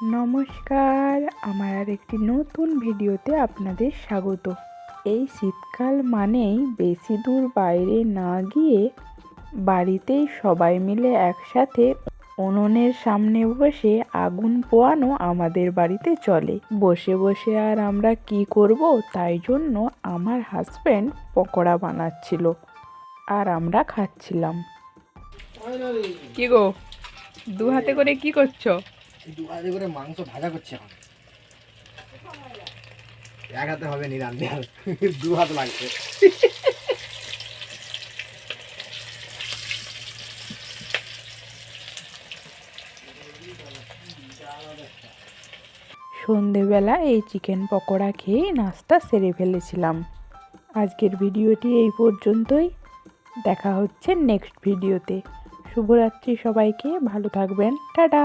নমস্কার, আমার আর একটি নতুন ভিডিওতে আপনাদের স্বাগত। এই শীতকাল মানেই বেশি দূর বাইরে না গিয়ে বাড়িতেই সবাই মিলে একসাথে উনুনের সামনে বসে আগুন পোয়ানো আমাদের বাড়িতে চলে। বসে বসে আর আমরা কি করব তাই জন্য আমার হাজব্যান্ড পকোড়া বানাচ্ছিল আর আমরা খাচ্ছিলাম। কি গো? দু হাতে করে কি করছ? দু হাতে করে মাংস ভাজা করছে এখন। এক হাতে হবে আর দু হাত লাগবে। সন্ধেবেলা এই চিকেন পকোড়া খেয়েই নাস্তা সেরে ফেলেছিলাম। আজকের ভিডিওটি এই পর্যন্তই। দেখা হচ্ছে নেক্সট ভিডিওতে। শুভরাত্রি সবাইকে, ভালো থাকবেন। টাটা!